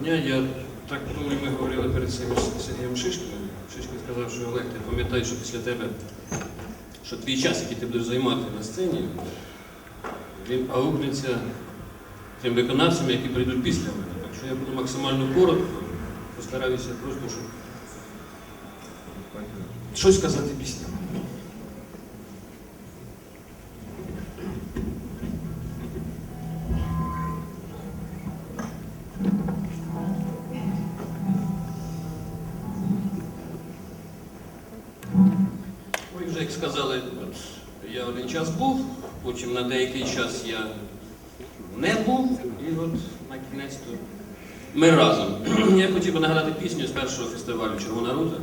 дня. Я так коли ми говорили перед цим Сергієм Шишкіним. Шишкін сказав, що Олег, ти пам'ятай, що після тебе, що твій час, який ти будеш займати на сцені, він аукнеться тим виконавцям, які прийдуть після мене. Так що я буду максимально коротко, постараюся просто, щоб щось сказати після. Вже як сказали, я один час був, потім на деякий час я не був, і от на кінець то ми разом. Я хотів би нагадати пісню з першого фестивалю Червона Рута.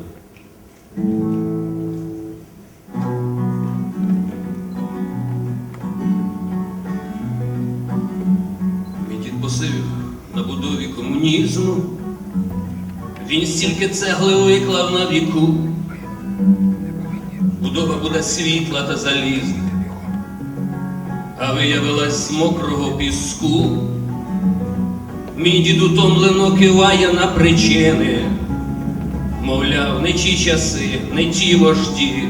Мій дід посивів на будові комунізму. Він стільки цегли виклав на віку. Будова буде світла та залізна, а виявилась мокрого піску. Мій дід утомлено киває на причини, мовляв, не ті часи, не ті вожді.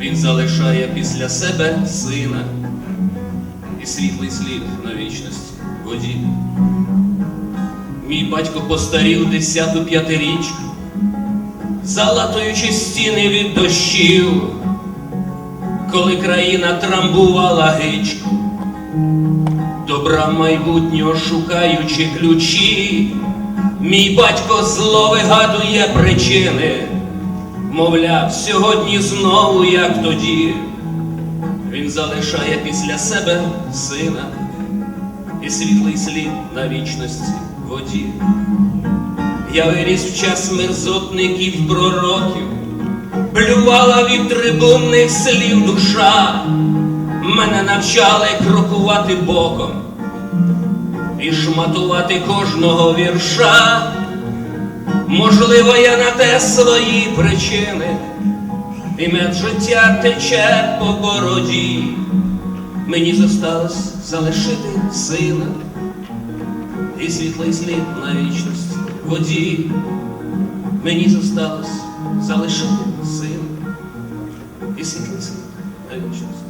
Він залишає після себе сина і світлий слід на вічності воді. Мій батько постарів десяту п'ятирічку, залатуючи стіни від дощів, коли країна трамбувала гичку, добра майбутнього шукаючи ключі, мій батько зло вигадує причини, мовляв, сьогодні знову, як тоді, він залишає після себе сина і світлий слід на вічності воді. Я виріс в час мерзотників пророків, плювала від трибунних слів душа, мене навчали крокувати боком і шматувати кожного вірша. Можливо, я на те свої причини, і мед життя тече по бороді. Мені зосталось залишити сина і світлий слід на вічності воді. Мені зосталось залишити сил і світлий слід на вічність.